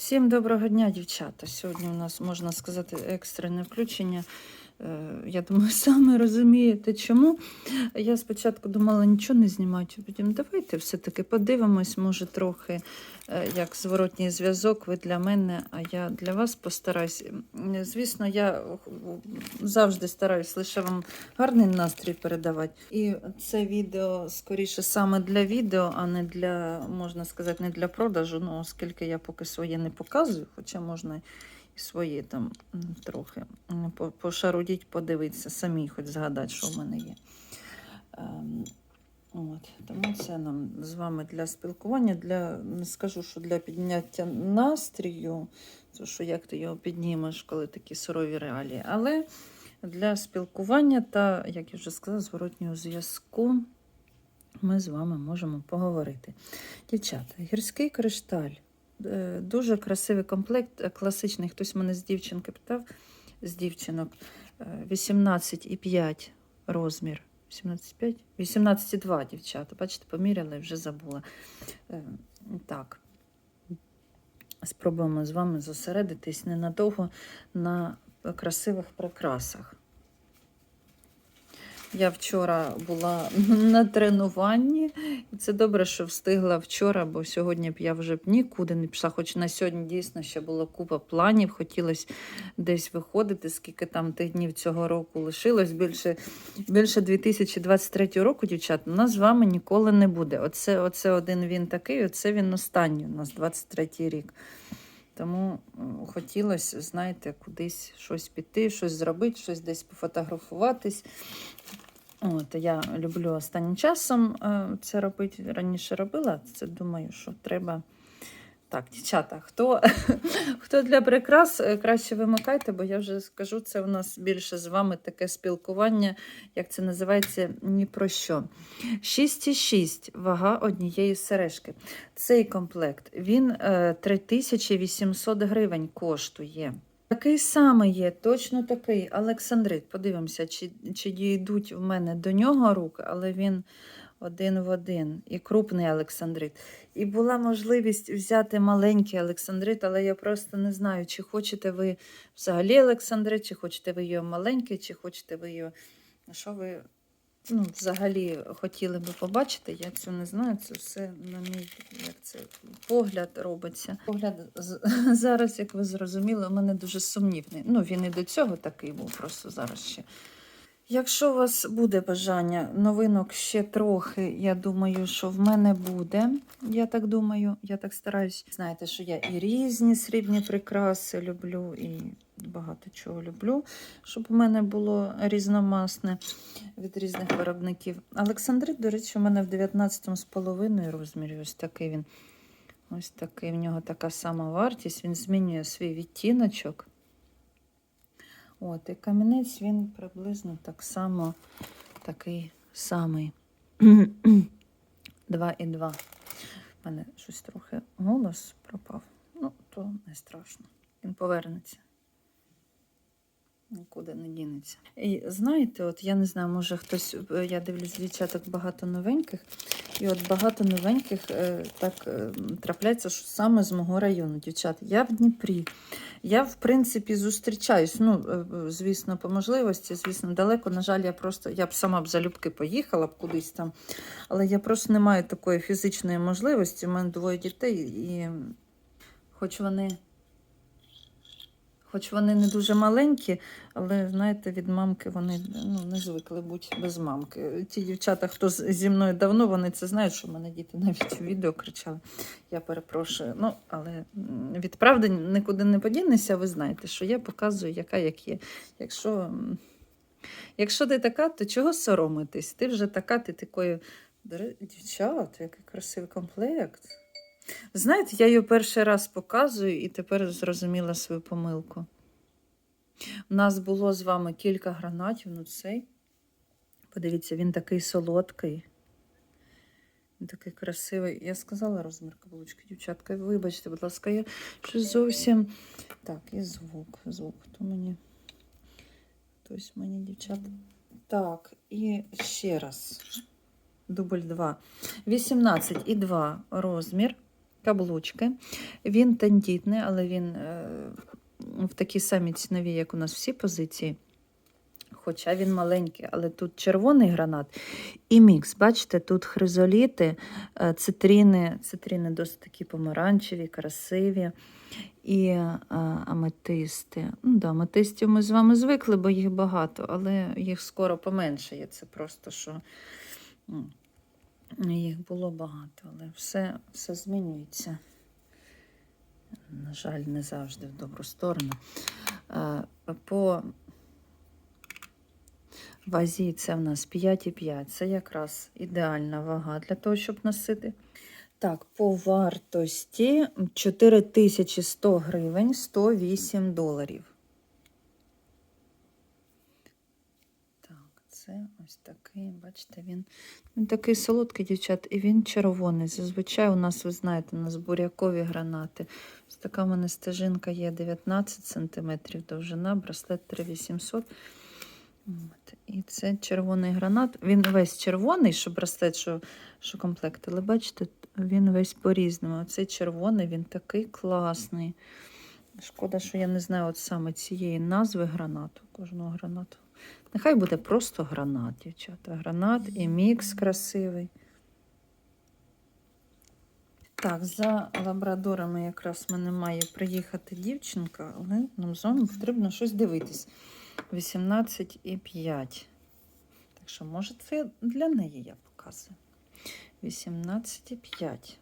Всім доброго дня, дівчата. Сьогодні у нас, можна сказати, екстрене включення. Е, Я думаю, саме розумієте, чому. Я спочатку думала нічого не знімати, а потім давайте все-таки подивимось, може, трохи е, як зворотній зв'язок, ви для мене, а я для вас постараюсь. Звісно, я завжди стараюсь лише вам гарний настрій передавати. І це відео скоріше саме для відео, а не для, можна сказати, не для продажу. Ну, оскільки я поки своє не показую, хоча можна свої там трохи пошарудіть, подивитися, самі хоч згадати, що в мене є. Ем, От, тому це нам з вами для спілкування, для не скажу, що для підняття настрію, то що як ти його піднімеш, коли такі сурові реалії, але для спілкування та, як я вже сказала, зворотнього зв'язку ми з вами можемо поговорити. Дівчата, гірський кришталь. Е, Дуже красивий комплект, е, класичний. Хтось мене з дівчинки питав, з дівчинок. е, 18,5 розмір. 18,5? 18,2, дівчата. Бачите, поміряла і вже забула. Е, Так. Спробуємо з вами зосередитись ненадовго на красивих прикрасах. Я вчора була на тренуванні, і це добре, що встигла вчора, бо сьогодні б я вже б нікуди не пішла. Хоч на сьогодні дійсно ще була купа планів, хотілося десь виходити, скільки там тих днів цього року лишилось. Більше, більше 2023 року, дівчат, у нас з вами ніколи не буде. Оце, оце один він такий, оце він останній у нас 23 рік. Тому хотілося, знаєте, кудись щось піти, щось зробити, щось десь пофотографуватись. От, я люблю останнім часом е, це робити. Раніше робила, це думаю, що треба. Так, дівчата, хто, хто для прикрас, е, краще вимикайте, бо я вже скажу, це у нас більше з вами таке спілкування, як це називається, ні про що. 6,6 вага однієї сережки. Цей комплект він е, 3800 гривень коштує. Такий самий є, точно такий Олександрит. Подивимося, чи, чи дійдуть в мене до нього руки, але він один в один. І крупний Олександрит. І була можливість взяти маленький Олександрит, але я просто не знаю, чи хочете ви взагалі Олександрит, чи хочете ви його маленький, чи хочете ви його. Що ви ну, взагалі хотіли би побачити? Я цього не знаю. Це все на мій як це, погляд робиться. Погляд зараз, як ви зрозуміли, у мене дуже сумнівний. Ну, він і до цього такий був, просто зараз ще. Якщо у вас буде бажання, новинок ще трохи, я думаю, що в мене буде. Я так думаю, я так стараюсь. Знаєте, що я і різні срібні прикраси люблю, і багато чого люблю, щоб у мене було різномасне від різних виробників. Олександрит, до речі, у мене в 19,5 розмірі. Ось такий він. Ось такий в нього така сама вартість. Він змінює свій відтіночок. От, і камінець він приблизно так само такий самий. 2,2. У мене щось трохи голос пропав. Ну, то не страшно. Він повернеться. Нікуди не дінеться. І знаєте, от я не знаю, може хтось, я дивлюсь дівчаток багато новеньких, і от багато новеньких е, так е, трапляється, що саме з мого району, дівчат. Я в Дніпрі. Я, в принципі, зустрічаюсь. Ну, е, звісно, по можливості, звісно, далеко. На жаль, я просто я б сама б залюбки поїхала б кудись там, але я просто не маю такої фізичної можливості. У мене двоє дітей, і хоч вони. Хоч вони не дуже маленькі, але знаєте, від мамки вони ну, не звикли бути без мамки. Ті дівчата, хто зі мною давно, вони це знають, що в мене діти навіть у відео кричали. Я перепрошую. Ну, але від правди нікуди не подінешся, ви знаєте, що я показую, яка як є. Якщо, якщо ти така, то чого соромитись? Ти вже така, ти такою. До ре- Дівчат, який красивий комплект. Знаєте, я її перший раз показую і тепер зрозуміла свою помилку. У нас було з вами кілька гранатів, ну цей. Подивіться, він такий солодкий. Він такий красивий. Я сказала розмір каблучки, дівчатка. Вибачте, будь ласка, я щось зовсім. Так, і звук. Звук. То мені. Хтось мені, дівчата. Так, і ще раз. Дубль 2. 18,2 розмір. Каблучки. Він тендітний, але він е, в такій самій ціновій, як у нас всі позиції. Хоча він маленький, але тут червоний гранат і мікс. Бачите, тут хризоліти, е, цитріни, цитріни досить такі помаранчеві, красиві. І е, аметисти. Ну, да, аметистів ми з вами звикли, бо їх багато, але їх скоро поменшає. Це просто що їх було багато, але все, все змінюється. На жаль, не завжди в добру сторону. Е, По вазі це в нас 5,5. Це якраз ідеальна вага для того, щоб носити. Так, по вартості 4100 гривень 108 доларів. Так, це ось такий, бачите, він, він такий солодкий, дівчат, і він червоний. Зазвичай у нас, ви знаєте, у нас бурякові гранати. Ось така в мене стежинка є 19 см довжина, браслет 3800. От. І це червоний гранат. Він весь червоний, що браслет, що, що комплект. Але бачите, він весь по-різному. Оцей червоний, він такий класний. Шкода, що я не знаю от саме цієї назви гранату, кожного гранату. Нехай буде просто гранат, дівчата. Гранат і мікс красивий. Так, за лабрадорами якраз в мене має приїхати дівчинка, але нам з вами потрібно щось дивитись. 18,5. Так що, може, це для неї я показую. 18,5.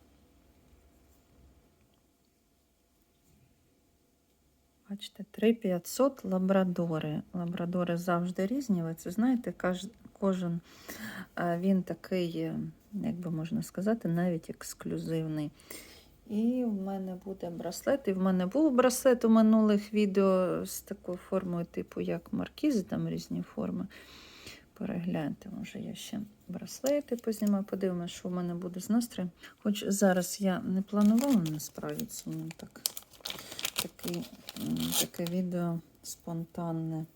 Бачите, 3500 лабрадори. Лабрадори завжди різні. Ви це знаєте, кожен е, він такий, е, як би можна сказати, навіть ексклюзивний. І в мене буде браслет. І в мене був браслет у минулих відео з такою формою, типу як маркізи, там різні форми. Перегляньте, може, я ще браслети познімаю, подивимося, що в мене буде з настроєм. Хоч зараз я не планувала насправді ну, так, таке, таке відео спонтанне.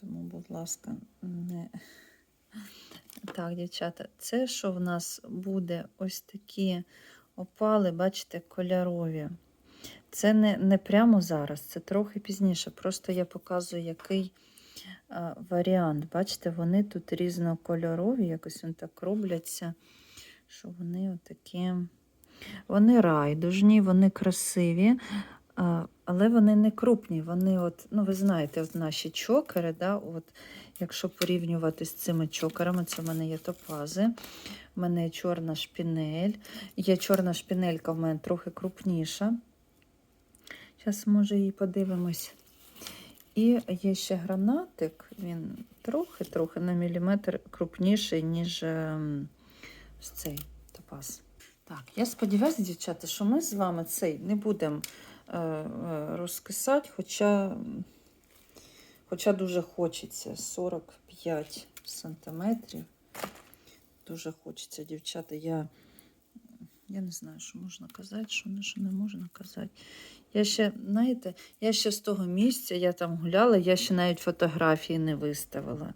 Тому, будь ласка, не. Так, дівчата, це що в нас буде ось такі опали, бачите, кольорові. Це не, не прямо зараз, це трохи пізніше. Просто я показую, який а, варіант. Бачите, вони тут різнокольорові, якось вони так робляться, що вони отакі. Вони райдужні, вони красиві, але вони не крупні. Вони, от, ну ви знаєте, от наші чокери, да, от, якщо порівнювати з цими чокерами, це в мене є топази. У мене є чорна шпінель. Є чорна шпінелька в мене трохи крупніша. Зараз, може, її подивимось. І є ще гранатик, він трохи-трохи на міліметр крупніший, ніж ем, цей топаз. Так, я сподіваюся, дівчата, що ми з вами цей не будемо е, е, розкисати, хоча, хоча дуже хочеться 45 сантиметрів. Дуже хочеться, дівчата. Я, я не знаю, що можна казати, що не, що не можна казати. Я ще, знаєте, я ще з того місця, я там гуляла, я ще навіть фотографії не виставила.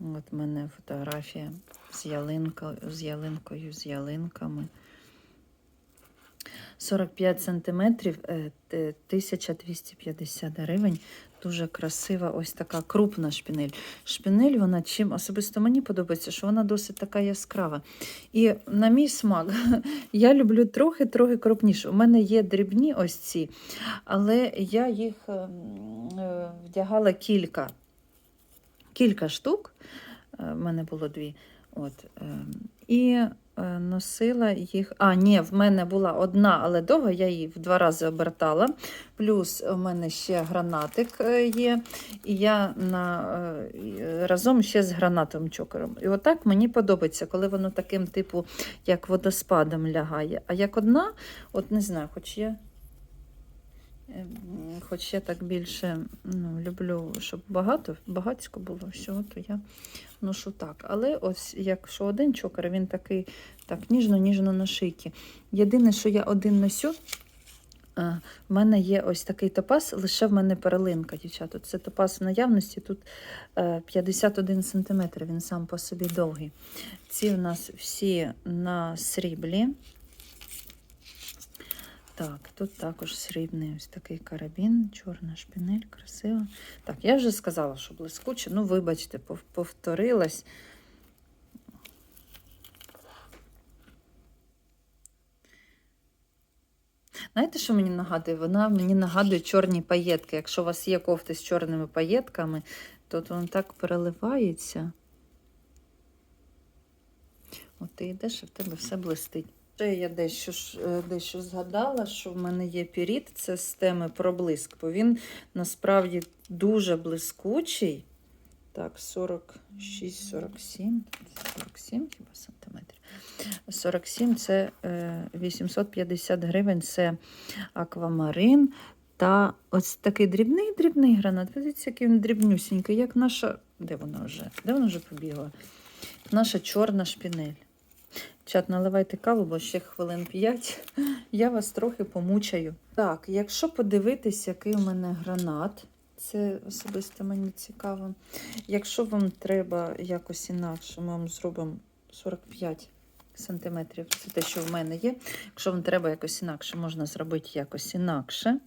От в мене фотографія з ялинкою, з ялинкою, з ялинками. 45 сантиметрів, е, 1250 гривень. Дуже красива, ось така крупна шпінель. Шпінель, вона чим особисто мені подобається, що вона досить така яскрава. І на мій смак, я люблю трохи-трохи крупніше. У мене є дрібні ось ці, але я їх ем, е, вдягала кілька. Кілька штук. Е, В мене було дві. От, ем, і е, носила їх. А, ні, в мене була одна, але довга, я її в два рази обертала. Плюс у мене ще гранатик е, є, і я на, е, разом ще з гранатом чокером. І отак мені подобається, коли воно таким, типу, як водоспадом лягає. А як одна, от не знаю, хоч я. Ем, Хоч я так більше ну, люблю, щоб багато, багатько було всього, то я ношу так. Але ось якщо один чокер, він такий так ніжно-ніжно на шийки. Єдине, що я один носю, а, в мене є ось такий топаз, лише в мене перлинка, дівчата. Це топаз в наявності, тут е, 51 см, він сам по собі довгий. Ці в нас всі на сріблі. Так, тут також срібний ось такий карабін, чорна шпінель, красиво. Так, я вже сказала, що блискуче. Ну, вибачте, повторилась. Знаєте, що мені нагадує? Вона мені нагадує чорні паєтки. Якщо у вас є кофти з чорними паєтками, то воно так переливається. От ти йдеш, і в тебе все блистить. Ще я дещо, е, дещо згадала, що в мене є піріт, це з теми про блиск, бо він насправді дуже блискучий. Так, 46, 47, 47 хіба сантиметрів. 47 це е, 850 гривень, це аквамарин. Та ось такий дрібний-дрібний гранат. Дивіться, який він дрібнюсінький, як наша. Де вона вже? Де вона вже побігла? Наша чорна шпінель. Чат, наливайте каву, бо ще хвилин 5. Я вас трохи помучаю. Так, якщо подивитись, який у мене гранат, це особисто мені цікаво. Якщо вам треба якось інакше, ми вам зробимо 45 сантиметрів. Це те, що в мене є. Якщо вам треба якось інакше, можна зробити якось інакше.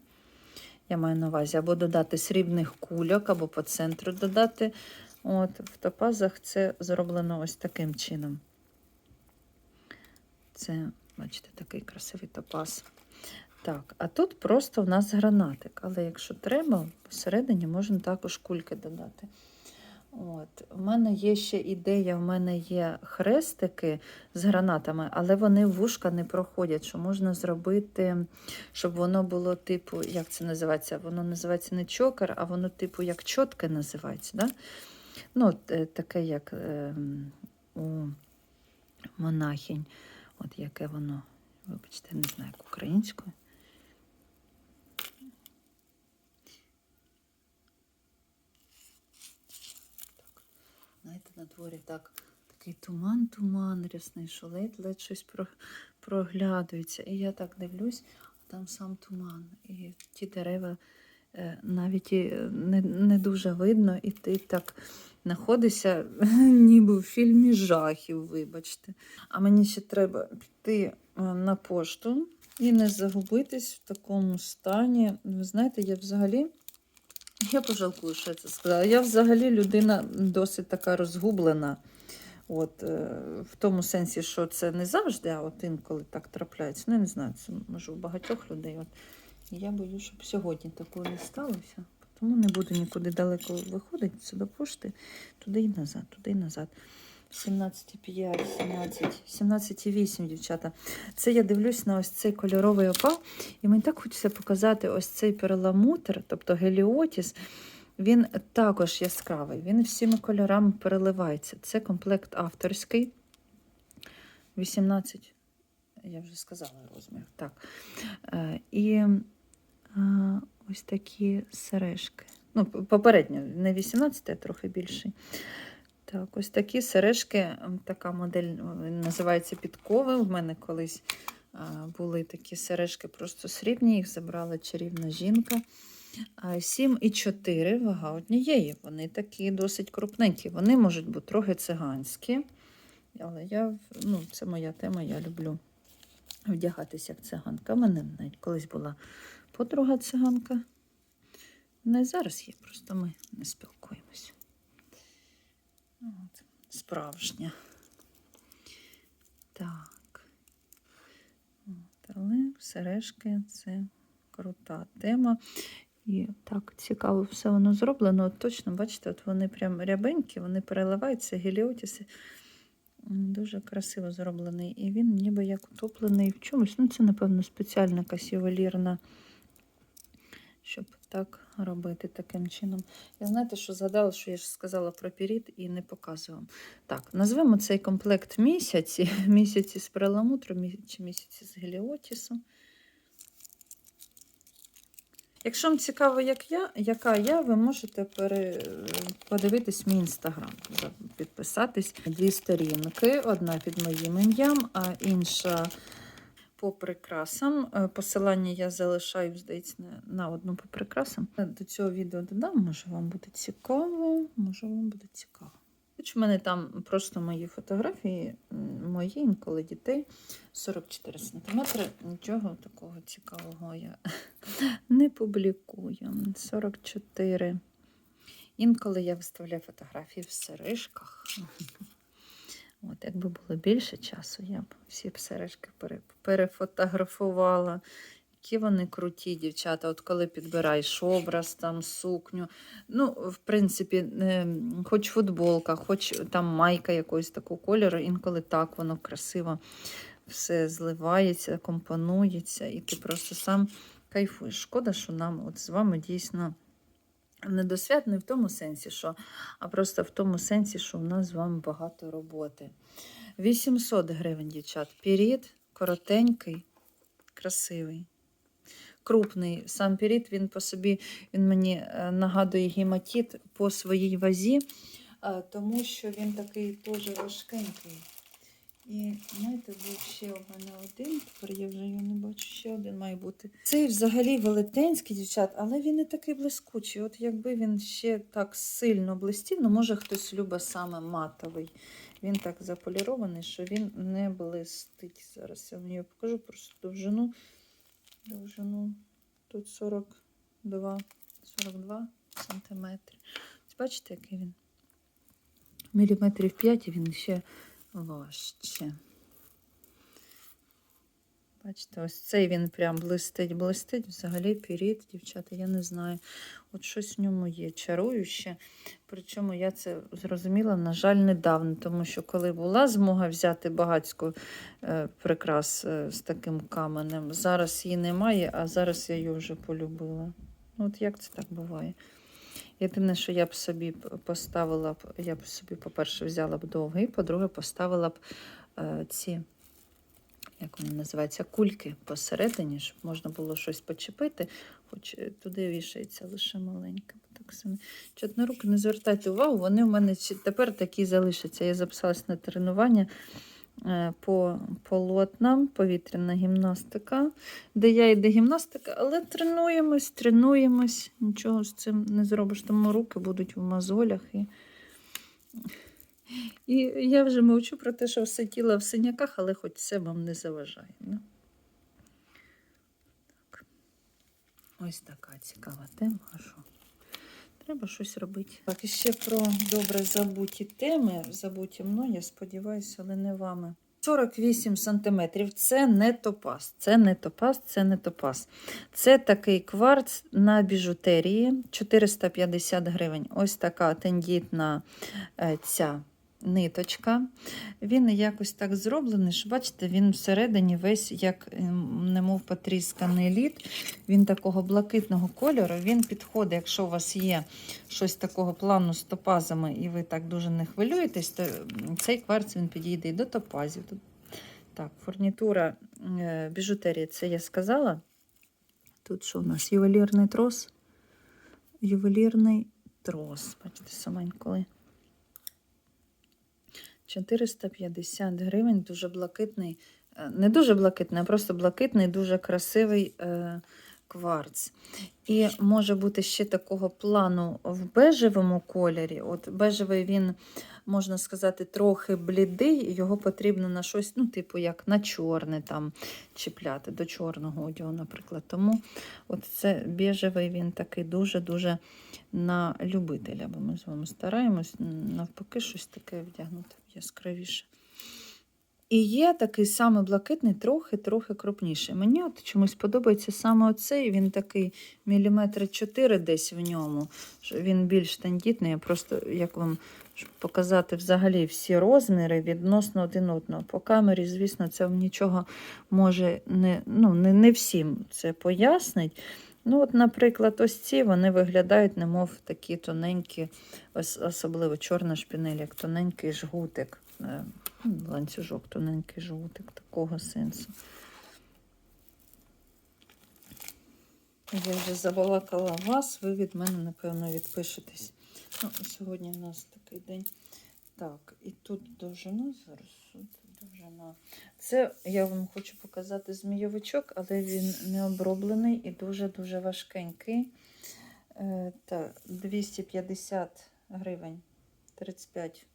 Я маю на увазі або додати срібних кульок, або по центру додати. От, в топазах це зроблено ось таким чином. Це, бачите, такий красивий топаз. Так, а тут просто в нас гранатик. Але якщо треба, посередині можна також кульки додати. От. У мене є ще ідея, в мене є хрестики з гранатами, але вони вушка не проходять. Що можна зробити, щоб воно було типу, як це називається? Воно називається не чокер, а воно, типу, як чотке називається. Да? Ну, е, таке, як е, у монахінь. От яке воно, вибачте, не знаю, як українською. Знаєте, на дворі так, такий туман-туман рясний, що ледь-ледь щось про, проглядується. І я так дивлюсь, а там сам туман. І ті дерева навіть е, не, не дуже видно, і ти так знаходишся, ніби в фільмі жахів, вибачте. А мені ще треба піти е, на пошту і не загубитись в такому стані. Ви знаєте, я взагалі. Я пожалкую, що я це сказала. Я взагалі людина досить така розгублена. От, е, в тому сенсі, що це не завжди, а от інколи так трапляється. Ну, я не знаю, це може у багатьох людей. От. Я боюсь, щоб сьогодні такого не сталося. Тому не буду нікуди далеко виходити. Це до пошти, туди і назад, туди і назад. 17,5, 17, 17,8, дівчата. Це я дивлюсь на ось цей кольоровий опал, і мені так хочеться показати ось цей перламутр, тобто геліотіс. Він також яскравий, він всіми кольорами переливається. Це комплект авторський. 18, я вже сказала розмір. Так. Е, І ось такі сережки. Ну, попередньо, не 18, а трохи більший. Так, ось такі сережки, така модель називається підкови. В мене колись були такі сережки, просто срібні, їх забрала чарівна жінка. А, 7 і 4 вага однієї. Вони такі досить крупненькі. Вони можуть бути трохи циганські. Але я, ну, це моя тема, я люблю вдягатися як циганка. У мене навіть колись була подруга циганка. Не зараз є, просто ми не спілкуємося. От, справжня. Так. От, але сережки це крута тема. І так цікаво все воно зроблено. От точно, бачите, от вони прям рябенькі, вони переливаються, геліотіси. Дуже красиво зроблений. І він ніби як утоплений в чомусь. Ну, це, напевно, спеціальна якась ювелірна, щоб так робити таким чином. Я знаєте, що згадала, що я ж сказала про піріт і не показувала. Так, назвемо цей комплект місяці. Місяці з перламутру, чи місяці з геліотісу. Якщо вам цікаво, як я, яка я, ви можете пере... подивитись мій інстаграм, підписатись. Дві сторінки, одна під моїм ім'ям, а інша по прикрасам. Е, Посилання я залишаю, здається, на- на одну по прикрасам. До цього відео додам, може вам буде цікаво, може вам буде цікаво. Хоч в мене там просто мої фотографії, мої інколи дітей 44 см. Нічого такого цікавого я не публікую. 44. Інколи я виставляю фотографії в сережках. От, якби було більше часу, я б всі б сережки перефотографувала. Які вони круті, дівчата. От коли підбираєш образ, там сукню. Ну, в принципі, е, хоч футболка, хоч там майка якогось такого кольору, інколи так воно красиво все зливається, компонується, і ти просто сам кайфуєш. Шкода, що нам от з вами дійсно не до свят не в тому сенсі, що, а просто в тому сенсі, що у нас з вами багато роботи. 800 гривень, дівчат. Перід коротенький, красивий. Крупний сам перід, він по собі він мені е, нагадує гематит по своїй вазі, е, тому що він такий теж важкенький. І знаєте, був ще у мене один, тепер я вже його не бачу, ще один має бути. Цей взагалі велетенський, дівчат, але він не такий блискучий. От якби він ще так сильно блистів, ну може хтось любить саме матовий. Він так заполірований, що він не блистить. Зараз я вам його покажу просто довжину. Довжину тут 42, 42 сантиметри. Бачите, який він? Міліметрів 5 і він ще важче. Бачите, ось цей він прям блистить, блистить. Взагалі перід, дівчата, я не знаю. От щось в ньому є чарующе. Причому я це зрозуміла, на жаль, недавно, тому що коли була змога взяти багатську е, прикрас е, з таким каменем, зараз її немає, а зараз я її вже полюбила. Ну, От як це так буває? Єдине, що я б собі поставила, я б собі, по-перше, взяла б довгий, по-друге, поставила б е, ці, як вони називаються, кульки посередині, щоб можна було щось почепити, хоч е, туди вішається лише маленьке. Так само. Чот на руки не звертайте увагу, вони в мене тепер такі залишаться. Я записалась на тренування по полотнам, повітряна гімнастика, де я йде гімнастика, але тренуємось, тренуємось, нічого з цим не зробиш, тому руки будуть в мозолях. І... і я вже мовчу про те, що все тіло в синяках, але хоч це вам не заважає. Ну? Так. Ось така цікава тема. що? Треба щось робити. Так, і ще про добре забуті теми. Забуті мною, я сподіваюся, але не вами. 48 сантиметрів. Це не топаз. Це не топаз, це не топаз. Це такий кварц на біжутерії 450 гривень. Ось така тендітна е, ця ниточка. Він якось так зроблений, що бачите, він всередині весь як ем, немов потрісканий лід. Він такого блакитного кольору. Він підходить, якщо у вас є щось такого плану з топазами, і ви так дуже не хвилюєтесь, то цей кварц він підійде і до топазів. Так, фурнітура е, біжутерії, це я сказала. Тут що у нас? Ювелірний трос. Ювелірний трос. Бачите, сама інколи. 450 гривень, дуже блакитний, е, не дуже блакитний, а просто блакитний, дуже красивий е, кварц. І може бути ще такого плану в бежевому кольорі. От бежевий він, можна сказати, трохи блідий, його потрібно на щось, ну, типу, як на чорне там чіпляти, до чорного одягу, наприклад. Тому от це бежевий він такий дуже-дуже на любителя, бо ми з вами стараємось навпаки щось таке вдягнути яскравіше. І є такий самий блакитний, трохи-трохи крупніший. Мені от чомусь подобається саме оцей, він такий міліметри 4 десь в ньому. Він більш тендітний. Я просто як вам щоб показати взагалі всі розміри відносно один одного. По камері, звісно, це нічого може не, ну, не, не всім це пояснить. Ну, от, наприклад, ось ці вони виглядають, немов такі тоненькі, ос- особливо чорна шпінель, як тоненький жгутик, е, ну, ланцюжок, тоненький жгутик такого сенсу. Я вже забалакала вас, ви від мене, напевно, відпишетесь. Ну, сьогодні у нас такий день. Так, і тут довжина зараз. Довжина. Це я вам хочу показати змійовичок, але він не оброблений і дуже-дуже важкенький. Е, та 250 гривень, 35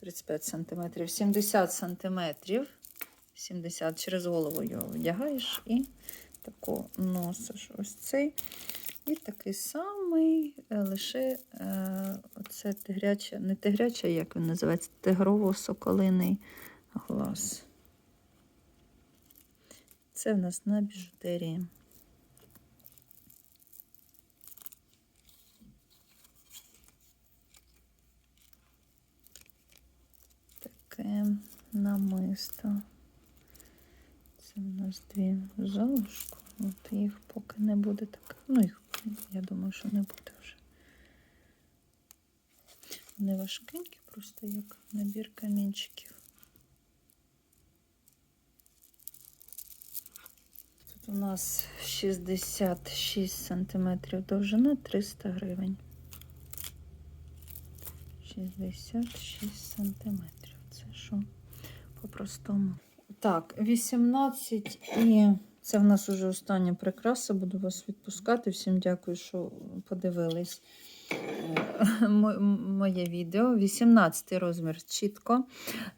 35 см, 70 см. 70 через голову його вдягаєш і тако носиш ось цей. І такий самий, е, лише е, оце тигряча, не тигряча, як він називається, тигрово-соколиний глаз. Це в нас на біжутерії. Таке намисто. Це в нас дві залишку. От їх поки не буде так. Ну, їх, я думаю, що не буде вже. Вони важкенькі, просто як набір камінчиків. У нас 66 сантиметрів довжина, 300 гривень. 66 сантиметрів. Це що по-простому? Так, 18 і це в нас вже остання прикраса. Буду вас відпускати. Всім дякую, що подивились е, моє відео. 18 розмір чітко.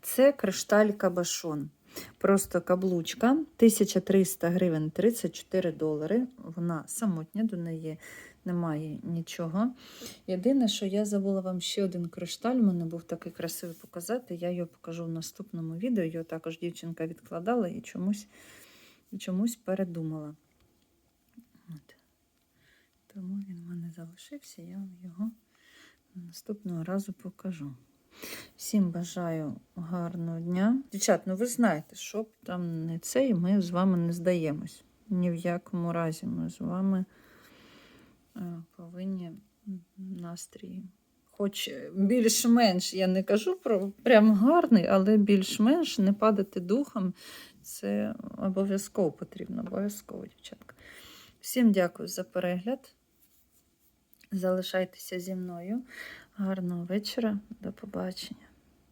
Це кришталь кабашон. Просто каблучка. 1300 гривень 34 долари. Вона самотня, до неї немає нічого. Єдине, що я забула вам ще один кришталь, у мене був такий красивий показати. Я його покажу в наступному відео. Його також дівчинка відкладала і чомусь, чомусь передумала. От. Тому він в мене залишився, я його наступного разу покажу. Всім бажаю гарного дня. Дівчат, ну ви знаєте, що там не це, і ми з вами не здаємось. Ні в якому разі ми з вами е, повинні настрій. Хоч більш-менш, я не кажу про прям гарний, але більш-менш не падати духом. Це обов'язково потрібно, обов'язково, дівчатка. Всім дякую за перегляд. Залишайтеся зі мною. Гарного вечора. До побачення.